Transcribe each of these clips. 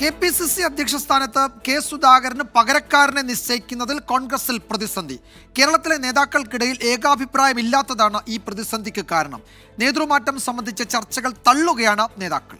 K P C C അധ്യക്ഷ സ്ഥാനത്ത് K സുധാകരന് പകരക്കാരനെ നിശ്ചയിക്കുന്നതിൽ കോൺഗ്രസിൽ പ്രതിസന്ധി. കേരളത്തിലെ നേതാക്കൾക്കിടയിൽ ഏകാഭിപ്രായമില്ലാത്തതാണ് ഈ പ്രതിസന്ധിക്ക് കാരണം. നേതൃമാറ്റം സംബന്ധിച്ച ചർച്ചകൾ തള്ളുകയാണ് നേതാക്കൾ.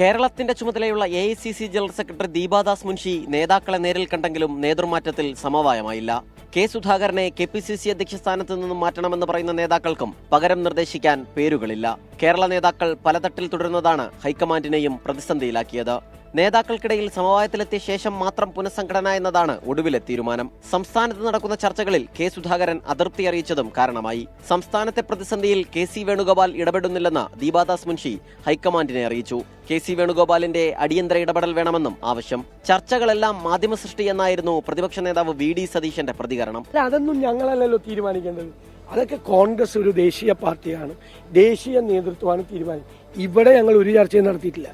കേരളത്തിന്റെ ചുമതലയുള്ള A I C C general secretary Deepa Das Munshi നേതാക്കളെ നേരിൽ കണ്ടെങ്കിലും നേതൃമാറ്റത്തിൽ സമവായമായില്ല. കെ സുധാകരനെ കെ പി സി സി അധ്യക്ഷ സ്ഥാനത്ത് നിന്നും മാറ്റണമെന്ന് പറയുന്ന നേതാക്കൾക്കും പകരം നിർദ്ദേശിക്കാൻ പേരുകളില്ല. കേരള നേതാക്കൾ പലതട്ടിൽ തുടരുന്നതാണ് ഹൈക്കമാൻഡിനെയും പ്രതിസന്ധിയിലാക്കിയത്. നേതാക്കൾക്കിടയിൽ സമവായത്തിലെത്തിയ ശേഷം മാത്രം പുനഃസംഘടന എന്നതാണ് ഒടുവിലെ തീരുമാനം. സംസ്ഥാനത്ത് നടക്കുന്ന ചർച്ചകളിൽ കെ സുധാകരൻ അതൃപ്തി അറിയിച്ചതും കാരണമായി. സംസ്ഥാനത്തെ പ്രതിസന്ധിയിൽ കെ സി വേണുഗോപാൽ ഇടപെടുന്നില്ലെന്ന് ദീപാദാസ് മുൻഷി ഹൈക്കമാൻഡിനെ അറിയിച്ചു. കെ സി വേണുഗോപാലിന്റെ അടിയന്തര ഇടപെടൽ വേണമെന്നും ആവശ്യം. ചർച്ചകളെല്ലാം മാധ്യമ സൃഷ്ടി എന്നായിരുന്നു പ്രതിപക്ഷ നേതാവ് വി ഡി സതീശന്റെ പ്രതികരണം. അതൊന്നും ഞങ്ങളല്ലല്ലോ തീരുമാനിക്കേണ്ടത്. അതൊക്കെ കോൺഗ്രസ് ഒരു ദേശീയ പാർട്ടിയാണ്. ദേശീയ നേതൃത്വമാണ് തീരുമാനം. ഇവിടെ ഞങ്ങൾ ഒരു ചർച്ചയും നടത്തിയിട്ടില്ല.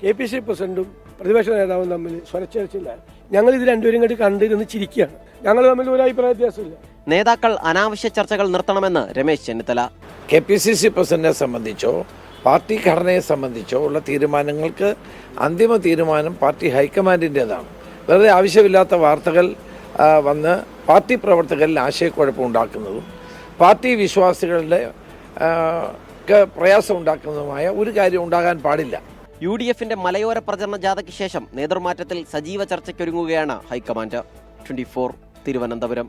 കെ പി സി പ്രസിഡന്റും പ്രതിപക്ഷ നേതാവും തമ്മിൽ സ്വരച്ചേർച്ചില്ല. ഞങ്ങൾ ഇത് രണ്ടുപേരും കൂടി കണ്ടിരുന്ന് ചിരിക്കുകയാണ്. ഞങ്ങൾ തമ്മിൽ ഒരു അഭിപ്രായ വ്യത്യാസമില്ല. നേതാക്കൾ അനാവശ്യ ചർച്ചകൾ നിർത്തണമെന്ന് Ramesh Chennithala. K P C C പ്രസിഡന്റിനെ സംബന്ധിച്ചോ പാർട്ടി ഘടനയെ സംബന്ധിച്ചോ ഉള്ള തീരുമാനങ്ങൾക്ക് അന്തിമ തീരുമാനം പാർട്ടി ഹൈക്കമാൻഡിന്റെതാണ് വെറുതെ ആവശ്യമില്ലാത്ത വാർത്തകൾ വന്ന് പാർട്ടി പ്രവർത്തകരിൽ ആശയക്കുഴപ്പം ഉണ്ടാക്കുന്നതും പാർട്ടി വിശ്വാസികളുടെ പ്രയാസം ഉണ്ടാക്കുന്നതുമായ ഒരു കാര്യം ഉണ്ടാകാൻ പാടില്ല. യു ഡി എഫിന്റെ മലയോര പ്രചരണ ജാഥയ്ക്ക് ശേഷം നേതൃമാറ്റത്തിൽ സജീവ ചർച്ചയ്ക്കൊരുങ്ങുകയാണ് ഹൈക്കമാൻഡ്. ട്വന്റി തിരുവനന്തപുരം.